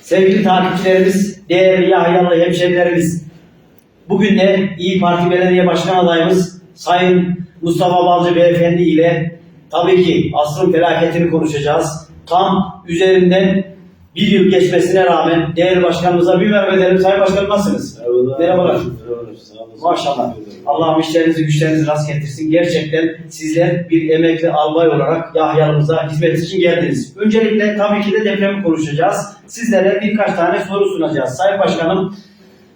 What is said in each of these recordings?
Sevgili takipçilerimiz, değerli Yahyalı hemşehrilerimiz, bugün de İyi Parti Belediye Başkan adayımız Sayın Mustafa Balcı Beyefendi ile tabii ki asrın felaketini konuşacağız. Tam üzerinden bir yıl geçmesine rağmen değerli başkanımıza bir merhaba edelim. Sayın Başkanım nasılsınız? Merhabalar. Maşallah. Allah'ım işlerinizi güçlerinizi rast getirsin. Gerçekten sizler bir emekli albay olarak Yahya'mıza hizmet için geldiniz. Öncelikle tabii ki de depremi konuşacağız. Sizlere birkaç tane soru sunacağız. Sayın Başkanım,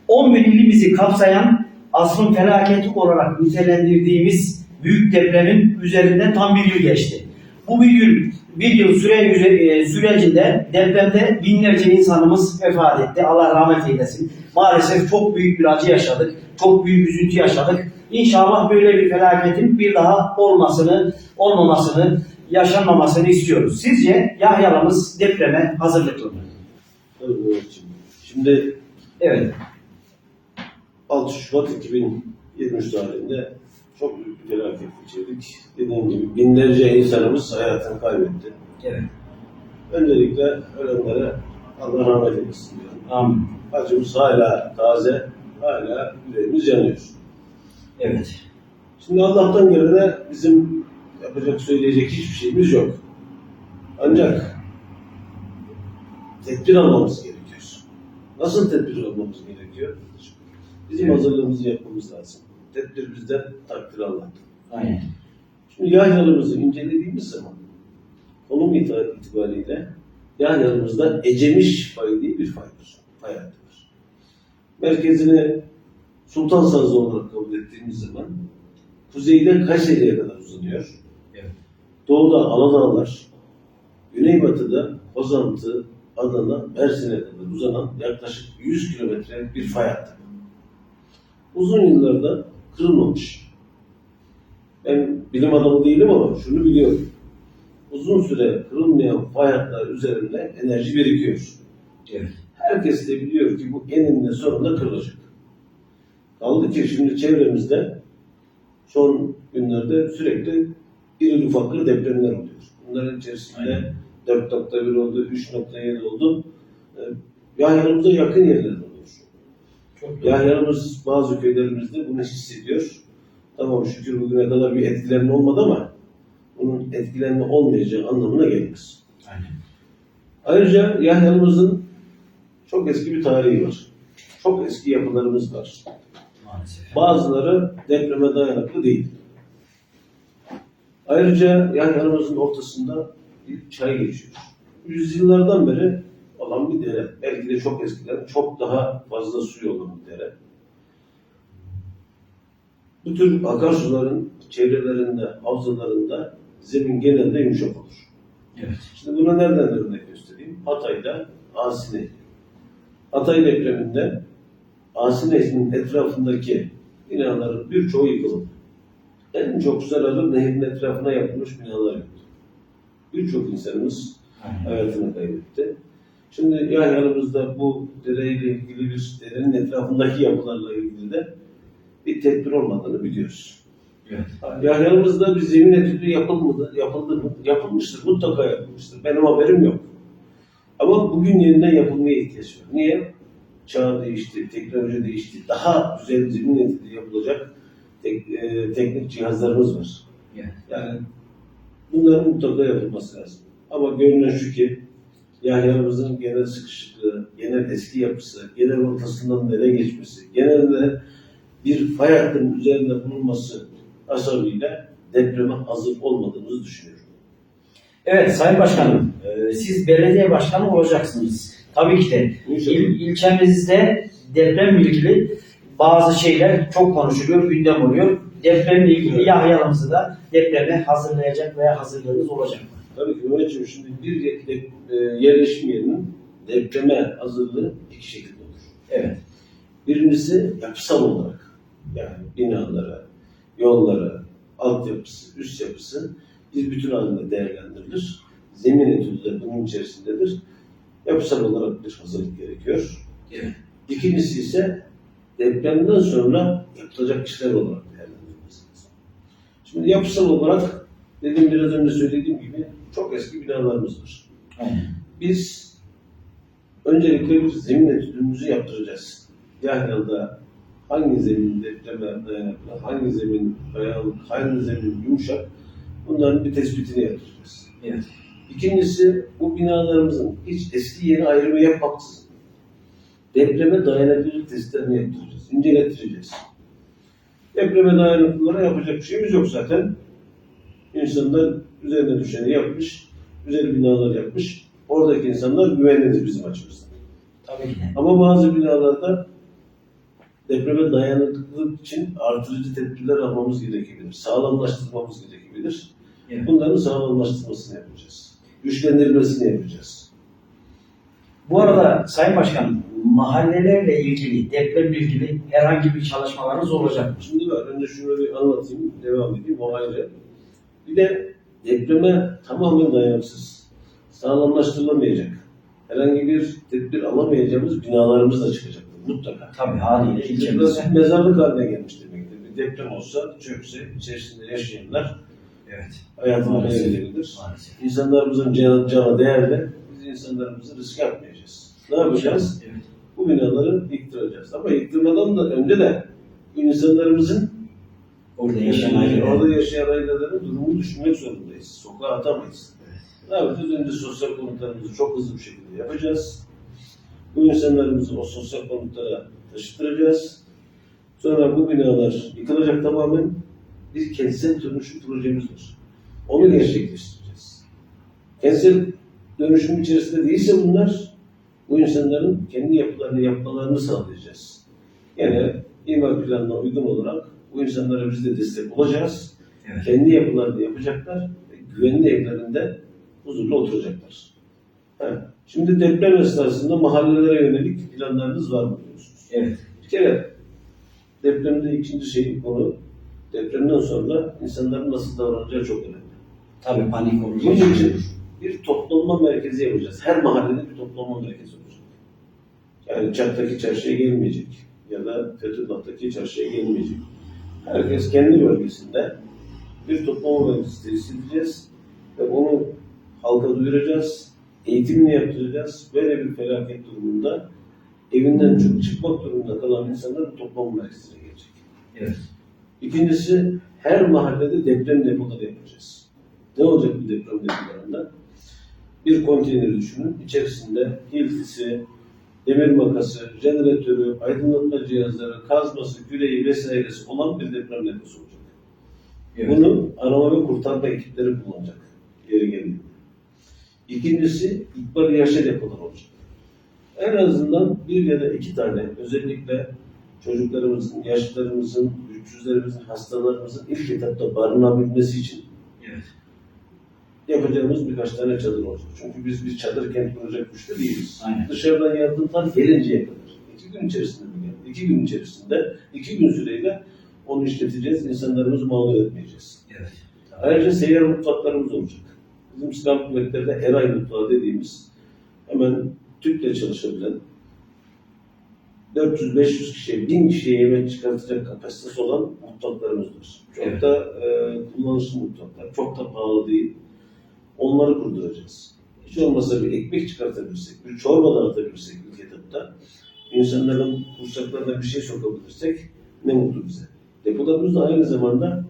11 ilimizi kapsayan asrın felaketi olarak nitelendirdiğimiz büyük depremin üzerinden tam bir yıl geçti. Bu bir yıl, bir yıl süre e, sürecinde depremde binlerce insanımız vefat etti. Allah rahmet eylesin. Maalesef çok büyük bir acı yaşadık. Çok büyük üzüntü yaşadık. İnşallah böyle bir felaketin bir daha olmasını, olmamasını, yaşanmamasını istiyoruz. Sizce Yahya'mız depreme hazırlıklı mı? Şimdi Evet. 6 Şubat 2023 tarihinde çok büyük bir felaket geçirdik. Dediğim gibi binlerce insanımız hayatını kaybetti. Evet. Öncelikle ölenlere Allah rahmet eylesin diyorum. Amin. Acımız hala taze, hala yüreğimiz yanıyor. Evet. Şimdi Allah'tan gelene bizim yapacak, söyleyecek hiçbir şeyimiz yok. Ancak tedbir almamız gerekiyor. Nasıl tedbir almamız gerekiyor? Bizim Evet. hazırlığımızı yapmamız lazım. Tedbir bizden, takdir Allah'tan. Aynen. Şimdi yaylarımızı incelediğimiz zaman konum itibariyle yaylarımızda Ecemiş fayı diye bir fay var. Fay hattı var. Merkezini Sultan Sazı olarak kabul ettiğimiz zaman kuzeyde Kayseri'ye kadar uzanıyor. Evet. Doğuda Aladağlar, güneybatıda Kozantı, Adana, Mersin'e kadar uzanan yaklaşık 100 kilometrelik bir fay hattı. Uzun yıllarda kırılmamış. Ben bilim adamı değilim ama şunu biliyorum. Uzun süre kırılmayan fay hatları üzerinde enerji birikiyor. Evet. Herkes de biliyor ki bu eninde sonunda kırılacak. Kaldı ki şimdi çevremizde son günlerde sürekli iri ufaklı depremler oluyor. Bunların içerisinde Aynen. 4.1 oldu, 3.7 oldu. Ee, Yahya'mıza yakın yerler oluyor. Yahya'mız bazı köylerimizde bunu hissediyor. Tamam şükür bugüne kadar bir etkilenme olmadı ama bunun etkilenme olmayacağı anlamına gelmez. Aynen. Ayrıca Yahya'mızın çok eski bir tarihi var. Çok eski yapılarımız var. Maalesef. Bazıları depreme dayanıklı değil. Ayrıca Yahya'mızın ortasında bir çay geçiyor. Yüzyıllardan beri olan bir dere. Belki de çok eskiden çok daha fazla suyu olan bir dere. Bu tür akarsuların çevrelerinde, havzalarında zemin genelde yumuşak olur. Evet. Şimdi bunu nereden örnek göstereyim? Hatay'da Asi Nehri. Hatay depreminde Asi Nehri'nin etrafındaki binaların birçoğu yıkıldı. En çok zararı nehrin etrafına yapılmış binalar yaptı. Birçok insanımız hayatını kaybetti. Şimdi yani yanımızda bu dereyle ilgili bir derenin etrafındaki yapılarla ilgili de bir tedbir olmadığını biliyoruz. Evet. Yani yanımızda bir zemin etüdü yapılmadı, yapıldı mı? Yapılmıştır, mutlaka yapılmıştır. Benim haberim yok. Ama bugün yeniden yapılmaya ihtiyaç var. Niye? Çağ değişti, teknoloji değişti. Daha güzel zemin etüdü yapılacak tek- e, teknik cihazlarımız var. Evet. Yani bunların mutlaka yapılması lazım. Ama görünen şu ki Yahya'mızın genel sıkışıklığı, genel eski yapısı, genel ortasından nereye geçmesi, genelde bir fay hattının üzerinde bulunması hasabıyla depreme hazır olmadığımızı düşünüyorum. Evet Sayın Başkanım, e, siz belediye başkanı olacaksınız. Tabii ki de il, ilçemizde depremle ilgili bazı şeyler çok konuşuluyor, gündem oluyor. Depremle ilgili Evet. Yahya'mızı da depreme hazırlayacak veya hazırlığınız olacak mı? Tabii ki Mehmetciğim şimdi bir de- e, yerleşim yerinin depreme hazırlığı iki şekilde olur. Evet. Birincisi yapısal olarak yani binalara, yollara, altyapısı, üst yapısı bir bütün halinde değerlendirilir. Zemin etüdü de bunun içerisindedir. Yapısal olarak bir hazırlık gerekiyor. Evet. İkincisi ise depremden sonra yapılacak işler olarak değerlendirilmesi lazım. Şimdi yapısal olarak dediğim biraz önce söylediğim gibi çok eski binalarımız var. Biz öncelikle bir zemin etüdümüzü yaptıracağız. Yahya'da hangi zemin depreme dayanıklı, hangi zemin dayanıklı, hangi zemin yumuşak bunların bir tespitini yaptıracağız. Evet. İkincisi bu binalarımızın hiç eski yeni ayrımı yapmaksızın depreme dayanıklılık testlerini yaptıracağız, incelettireceğiz. Depreme dayanıklılığa yapacak bir şeyimiz yok zaten. İnsanlar üzerine düşeni yapmış, güzel binalar yapmış. Oradaki insanlar güvenlidir bizim açımızdan. Tabii ki. Ama bazı binalarda depreme dayanıklılık için artırıcı tedbirler almamız gerekebilir. Sağlamlaştırmamız gerekebilir. Evet. Bunların sağlamlaştırmasını yapacağız. Güçlendirilmesini yapacağız. Bu arada Sayın Başkanım, mahallelerle ilgili, depremle ilgili herhangi bir çalışmalarınız olacak mı? Şimdi var. Önce şunu bir anlatayım, devam edeyim. O ayrı. Bir de depreme tamamen dayanıksız, sağlamlaştırılamayacak, herhangi bir tedbir alamayacağımız binalarımız da çıkacaktır mutlaka. Tabii haliyle ilçemizde. mezarlık haline gelmiş demektir. Bir deprem olsa, çökse, içerisinde yaşayanlar Evet. hayatını kaybedebilir. İnsanlarımızın canı, canı değerli. Biz insanlarımızı riske atmayacağız. Ne yapacağız? Evet. Bu binaları yıktıracağız. Ama yıktırmadan da önce de insanlarımızın Orada yaşayan yani aileler. orada yaşayan ailelerin durumunu düşünmek zorundayız. Sokağa atamayız. Ne yapacağız? Önce sosyal konutlarımızı çok hızlı bir şekilde yapacağız. Bu insanlarımızı o sosyal konutlara taşıtıracağız. Sonra bu binalar yıkılacak tamamen bir kentsel dönüşüm projemiz var. Onu gerçekleştireceğiz. Kentsel dönüşüm içerisinde değilse bunlar bu insanların kendi yapılarını yapmalarını sağlayacağız. Yani imar planına uygun olarak bu insanlara biz de destek olacağız. Evet. Kendi yapılarını yapacaklar ve güvenli evlerinde huzurlu oturacaklar. Ha. Şimdi deprem esnasında mahallelere yönelik planlarınız var mı diyorsunuz? Evet. Bir kere depremde ikinci şey konu depremden sonra insanların nasıl davranacağı çok önemli. Tabii panik olur. Bunun için bir toplanma merkezi yapacağız. Her mahallede bir toplanma merkezi olacak. Yani Çat'taki çarşıya gelmeyecek ya da Fethullah'taki çarşıya gelmeyecek. Herkes kendi bölgesinde bir toplama merkezi tesis edeceğiz ve onu halka duyuracağız. Eğitimini yaptıracağız. Böyle bir felaket durumunda evinden çok çıkmak durumunda kalan insanlar toplama merkezine gelecek. Evet. İkincisi her mahallede deprem depoları yapacağız. Ne olacak bu deprem depolarında? Bir konteyner düşünün. İçerisinde hiltisi, demir makası, jeneratörü, aydınlatma cihazları, kazması, küreği vesairesi olan bir deprem deposu olacak. Evet. Bunu arama ve kurtarma ekipleri kullanacak yeri geldiğinde. İkincisi ihbar yaşa depolar olacak. En azından bir ya da iki tane özellikle çocuklarımızın, yaşlılarımızın, güçsüzlerimizin, hastalarımızın ilk etapta barınabilmesi için. Yapacağımız birkaç tane çadır olacak. Çünkü biz bir çadır kent kuracak güçte değiliz. Aynen. Dışarıdan yardımlar gelinceye kadar. iki gün içerisinde mi geldi? İki gün içerisinde, iki gün süreyle onu işleteceğiz. insanlarımızı mağdur etmeyeceğiz. Evet. Ayrıca seyyar mutfaklarımız olacak. Bizim silahlı kuvvetlerde Eray mutfağı dediğimiz hemen tüple çalışabilen 400-500 kişiye, 1000 kişiye yemek çıkartacak kapasitesi olan mutfaklarımız var. Çok Evet. da e, kullanışlı mutfaklar, çok da pahalı değil. Onları kurduracağız. Hiç olmazsa bir ekmek çıkartabilirsek, bir çorba dağıtabilirsek ilk etapta, insanların kursaklarına bir şey sokabilirsek ne mutlu bize. Depolarımız da aynı zamanda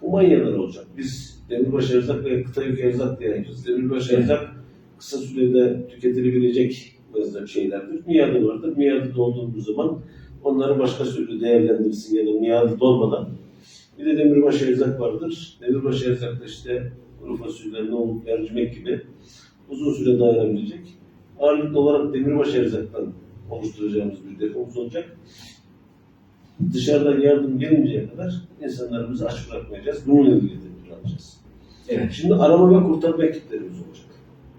kumanyalar olacak. Biz demirbaş erzak ve kıta yük erzak diye yapacağız. Demirbaş Evet. erzak kısa sürede tüketilebilecek erzak şeylerdir. Miadı vardır. Miadı dolduğumuz zaman onları başka türlü değerlendirsin ya da miadı dolmadan. Bir de demirbaş erzak vardır. Demirbaş erzak da işte kuru fasulye, nohut, mercimek gibi uzun süre dayanabilecek. Ağırlıklı olarak demirbaş erzaktan oluşturacağımız bir depomuz olacak. Dışarıdan yardım gelinceye kadar insanlarımızı aç bırakmayacağız. Bununla ilgili tedbir alacağız. Evet. Şimdi arama ve kurtarma ekiplerimiz olacak.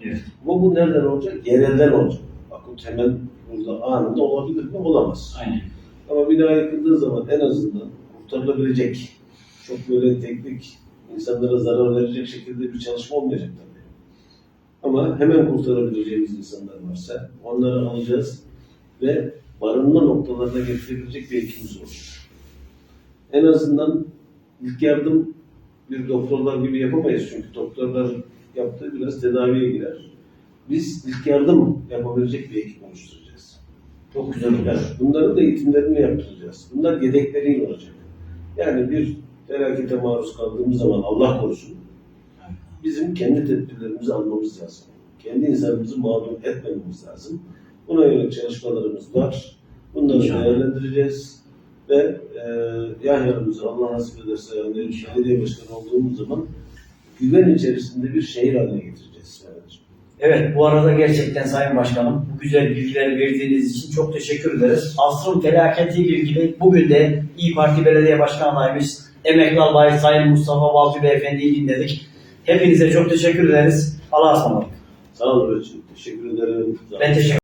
Evet. Ama bu nereden olacak? Yerelden olacak. Akut hemen burada anında olabilir mi? Olamaz. Aynen. Ama bina yıkıldığı zaman en azından kurtarılabilecek, çok böyle teknik, insanlara zarar verecek şekilde bir çalışma olmayacak tabii. Ama hemen kurtarabileceğimiz insanlar varsa onları alacağız ve barınma noktalarına getirebilecek bir ekibimiz olacak. En azından ilk yardım bir doktorlar gibi yapamayız çünkü doktorlar yaptığı biraz tedaviye girer. biz ilk yardım yapabilecek bir ekip oluşturacağız. Çok güzel olur. Bunların da eğitimlerini yaptıracağız. Bunlar yedekleriyle olacak. Yani bir felakete maruz kaldığımız zaman Allah korusun bizim kendi tedbirlerimizi almamız lazım. Kendi insanımızı mağdur etmememiz lazım. Buna yönelik çalışmalarımız var. Bunları İnşallah. değerlendireceğiz. Ve e, Yahya'mızı Allah nasip ederse yani belediye başkanı olduğumuz zaman güven içerisinde bir şehir haline getireceğiz. Evet bu arada gerçekten Sayın Başkanım bu güzel bilgileri verdiğiniz için çok teşekkür ederiz. Asrın felaketiyle ilgili bugün de İyi Parti Belediye Başkan adayımız Emekli Albay Sayın Mustafa Balcı Beyefendi'yi dinledik. Hepinize çok teşekkür ederiz. Allah'a ısmarladık. Sağ olun. Teşekkür ederim. Ben teşekkür